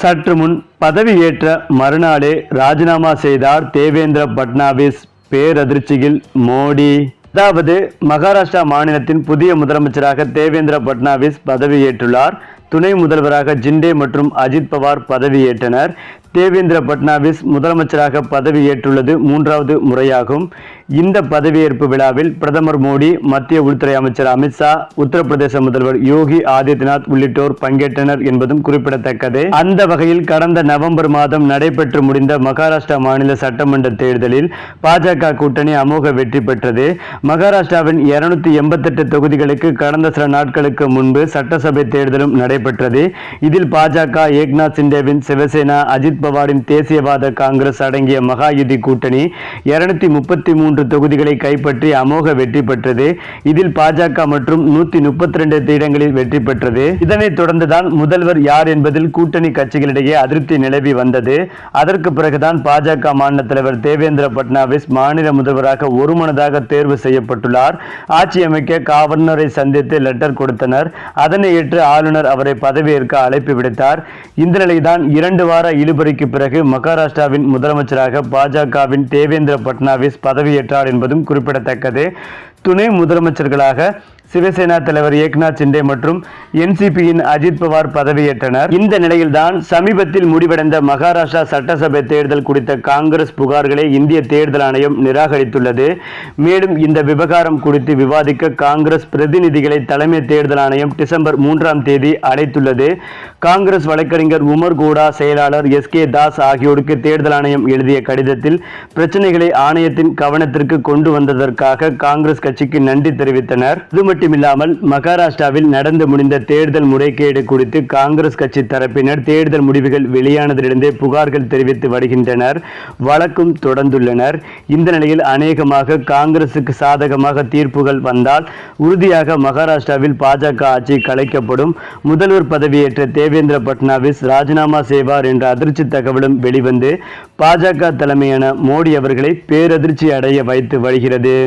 சற்று முன் பதவியேற்ற மறுநாளே ராஜினாமா செய்தார் தேவேந்திர பட்னாவிஸ் பேரதிர்ச்சியில் மோடி. அதாவது மகாராஷ்டிரா மாநிலத்தின் புதிய முதலமைச்சராக தேவேந்திர பட்னாவிஸ் பதவியேற்றுள்ளார். துணை முதல்வராக ஜிண்டே மற்றும் அஜித் பவார் பதவியேற்றனர் தேவேந்திர பட்னாவிஸ் முதலமைச்சராக பதவியேற்றுள்ளது மூன்றாவது முறையாகும். இந்த பதவியேற்பு விழாவில் பிரதமர் மோடி மத்திய உள்துறை அமைச்சர் அமித்ஷா உத்தரப்பிரதேச முதல்வர் யோகி ஆதித்யநாத் உள்ளிட்டோர் பங்கேற்றனர் என்பதும் குறிப்பிடத்தக்கது. அந்த வகையில் கடந்த நவம்பர் மாதம் நடைபெற்று முடிந்த மகாராஷ்டிரா மாநில சட்டமன்ற தேர்தலில் பாஜக கூட்டணி அமோக வெற்றி பெற்றது. மகாராஷ்டிராவின் இருநூத்தி எண்பத்தெட்டு தொகுதிகளுக்கு கடந்த சில நாட்களுக்கு முன்பு சட்டசபை தேர்தலும் நடைபெற்றது. இதில் பாஜக ஏக்நாத் சிண்டேவின் சிவசேனா அஜித் பவாரின் தேசியவாத காங்கிரஸ் அடங்கிய மகாயுதி கூட்டணி இருநூத்தி முப்பத்தி மூன்று தொகுதிகளை கைப்பற்றி அமோக வெற்றி பெற்றது. இதில் பாஜக மற்றும் நூத்தி முப்பத்தி ரெண்டு இடங்களில் வெற்றி பெற்றது. இதனைத் தொடர்ந்துதான் முதல்வர் யார் என்பதில் கூட்டணி கட்சிகளிடையே அதிருப்தி நிலவி வந்தது. அதற்கு பிறகுதான் பாஜக மாநில தலைவர் தேவேந்திர பட்னாவிஸ் மாநில முதல்வராக ஒருமனதாக தேர்வு செய்யப்பட்டுள்ளார். ஆட்சி அமைக்க காவலரை சந்தித்து லெட்டர் கொடுத்தனர். அதனை ஏற்று ஆளுநர் அவரை அவரை பதவியேற்க அழைப்பு விடுத்தார். இந்த நிலைதான் இரண்டு வார இழுபறிக்கு பிறகு மகாராஷ்டிராவின் முதலமைச்சராக பாஜகவின் தேவேந்திர பட்னாவிஸ் பதவியேற்றார் என்பதும் குறிப்பிடத்தக்கது. துணை முதலமைச்சர்களாக சிவசேனா தலைவர் ஏக்நாத் சிண்டே மற்றும் என்சிபியின் அஜித் பவார் பதவியேற்றனர். இந்த நிலையில்தான் சமீபத்தில் முடிவடைந்த மகாராஷ்டிரா சட்டசபை தேர்தல் குறித்த காங்கிரஸ் புகார்களை இந்திய தேர்தல் ஆணையம் நிராகரித்துள்ளது. மேலும் இந்த விவகாரம் குறித்து விவாதிக்க காங்கிரஸ் பிரதிநிதிகளை தலைமை தேர்தல் ஆணையம் டிசம்பர் மூன்றாம் தேதி அழைத்துள்ளது. காங்கிரஸ் வழக்கறிஞர் உமர் கோடா செயலாளர் எஸ் கே தாஸ் ஆகியோருக்கு தேர்தல் ஆணையம் எழுதிய கடிதத்தில் பிரச்சனைகளை ஆணையத்தின் கவனத்திற்கு கொண்டு வந்ததற்காக காங்கிரஸ் கட்சிக்கு நன்றி தெரிவித்தனர். இது மட்டுமில்லாமல் மகாராஷ்டிராவில் நடந்து முடிந்த தேர்தல் முறைகேடு குறித்து காங்கிரஸ் கட்சி தரப்பினர் தேர்தல் முடிவுகள் வெளியானதிலிருந்தே புகார்கள் தெரிவித்து வருகின்றனர் வழக்கும் தொடர்ந்துள்ளனர். இந்த நிலையில் அநேகமாக காங்கிரசுக்கு சாதகமாக தீர்ப்புகள் வந்தால் உறுதியாக மகாராஷ்டிராவில் பாஜக ஆட்சி கலைக்கப்படும். முதல்வர் பதவியேற்ற தேவேந்திர பட்னாவிஸ் ராஜினாமா செய்வார் என்ற அதிர்ச்சி தகவலும் வெளிவந்து பாஜக தலைமையான மோடி அவர்களை பேரதிர்ச்சி அடைய வைத்து வருகிறது.